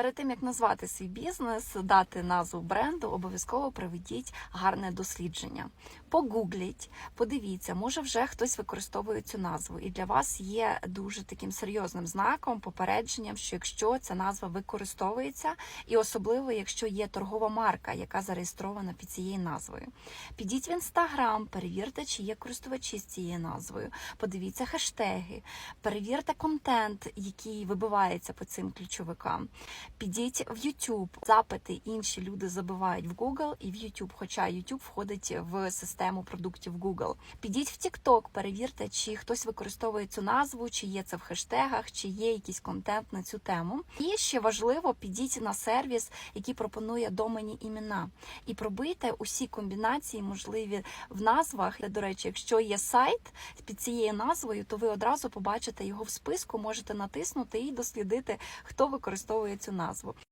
Перед тим як назвати свій бізнес, дати назву бренду, обов'язково проведіть гарне дослідження. Погугліть, подивіться, може вже хтось використовує цю назву, і для вас є дуже таким серйозним знаком, попередженням, що якщо ця назва використовується, і особливо якщо є торгова марка, яка зареєстрована під цією назвою. Підіть в інстаграм, перевірте, чи є користувачі з цією назвою. Подивіться хештеги, перевірте контент, який вибивається по цим ключовикам. Підіть в YouTube. Запити інші люди забивають в Google і в YouTube, хоча YouTube входить в систему продуктів Google. Підіть в TikTok, перевірте, чи хтось використовує цю назву, чи є це в хештегах, чи є якийсь контент на цю тему. І ще важливо, підіть на сервіс, який пропонує доменні імена, і пробийте усі комбінації, можливі в назвах. До речі, якщо є сайт під цією назвою, то ви одразу побачите його в списку, можете натиснути і дослідити, хто використовує цю назву. назву.